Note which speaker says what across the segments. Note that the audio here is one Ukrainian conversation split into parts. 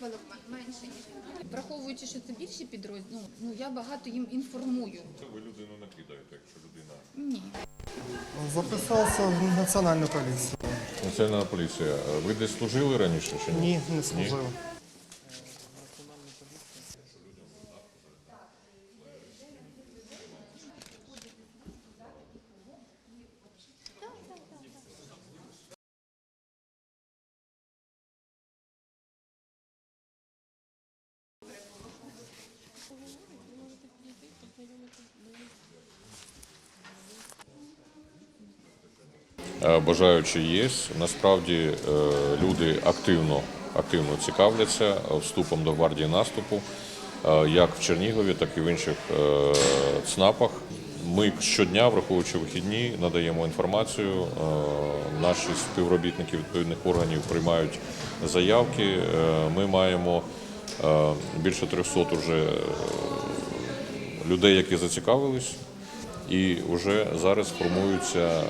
Speaker 1: випадок менше ніж враховуючи, що це більші підрозділи. Ну, ну я багато їм інформую.
Speaker 2: Це ви людину накидаєте, якщо людина.
Speaker 1: Ні.
Speaker 3: Записався в національну поліцію.
Speaker 2: Національна поліція. Ви десь служили раніше чи ні?
Speaker 3: Ні, не служив.
Speaker 2: Е, Бажаючі є. Насправді е, люди активно, активно цікавляться вступом до гвардії наступу, е, як в Чернігові, так і в інших е, ЦНАПах. Ми щодня, враховуючи вихідні, надаємо інформацію. Е, Наші співробітники відповідних органів приймають заявки. Е, Ми маємо е, більше 300 уже людей, які зацікавились, і вже зараз формуються е,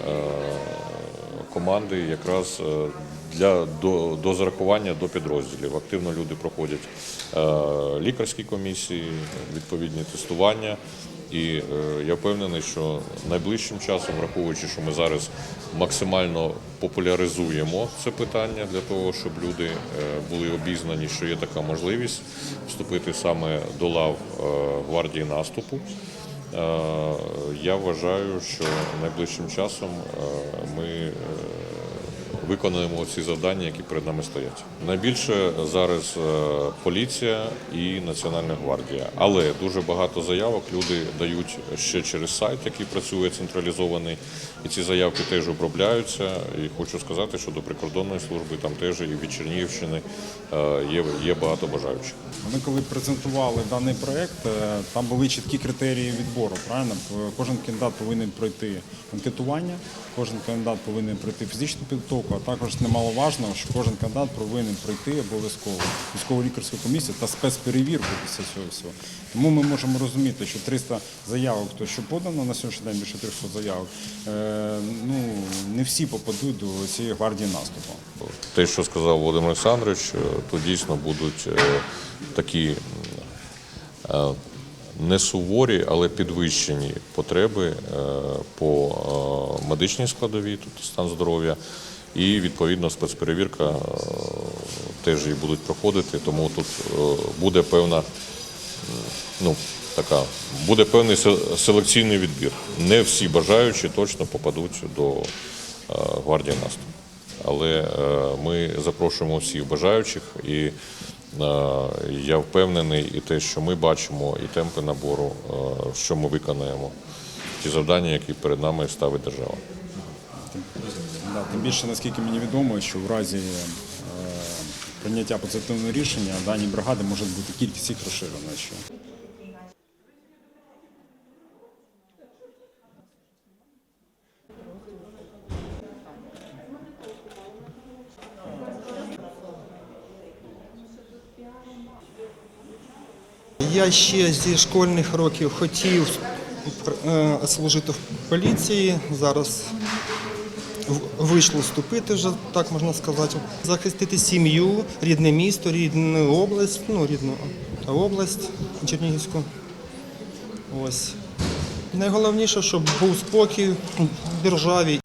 Speaker 2: команди якраз е, для до, до зарахування до підрозділів. Активно люди проходять е, лікарські комісії, відповідні тестування. І я впевнений, що найближчим часом, враховуючи, що ми зараз максимально популяризуємо це питання для того, щоб люди були обізнані, що є така можливість вступити саме до лав гвардії наступу. Е, Я вважаю, що найближчим часом е, ми виконуємо ці завдання, які перед нами стоять. Найбільше зараз е, поліція і Національна гвардія, але дуже багато заявок люди дають ще через сайт, який працює централізований, і ці заявки теж обробляються. І хочу сказати, що до прикордонної служби там теж і від Чернігівщини е, є, є багато бажаючих.
Speaker 4: Ми коли презентували даний проект, е, там були чіткі критерії відбору. Правильно, кожен кандидат повинен пройти анкетування, кожен кандидат повинен пройти фізичну підготовку, також немаловажно, що кожен кандидат повинен пройти обов'язково військово лікарську комісію та спецперевірку після цього всього. Тому ми можемо розуміти, що 300 заявок, то що подано на сьогоднішній день більше 300 заявок, е, ну не всі попадуть до цієї гвардії наступу.
Speaker 2: Те, що сказав Володимир Олександрович, е, то дійсно будуть е, такі не суворі, але підвищені потреби по медичній складовій, тобто стан здоров'я, і відповідно спецперевірка е, теж її будуть проходити, тому тут е, буде певна ну, така, буде певний се- селекційний відбір. Не всі бажаючі точно попадуть до е, гвардії наступу. Але ми запрошуємо всіх бажаючих, і я впевнений, і те, що ми бачимо, і темпи набору, що ми виконаємо, ті завдання, які перед нами ставить держава.
Speaker 4: Тим більше, наскільки мені відомо, що в разі е, прийняття позитивного рішення дані бригади може бути кількість їх розширена ще.
Speaker 3: Я ще зі школьних років хотів е, служити в поліції. Зараз вийшло вступити вже, так можна сказати. Захистити сім'ю, рідне місто, рідну область, ну, рідну область Чернігівську. Ось. Найголовніше, щоб був спокій в державі.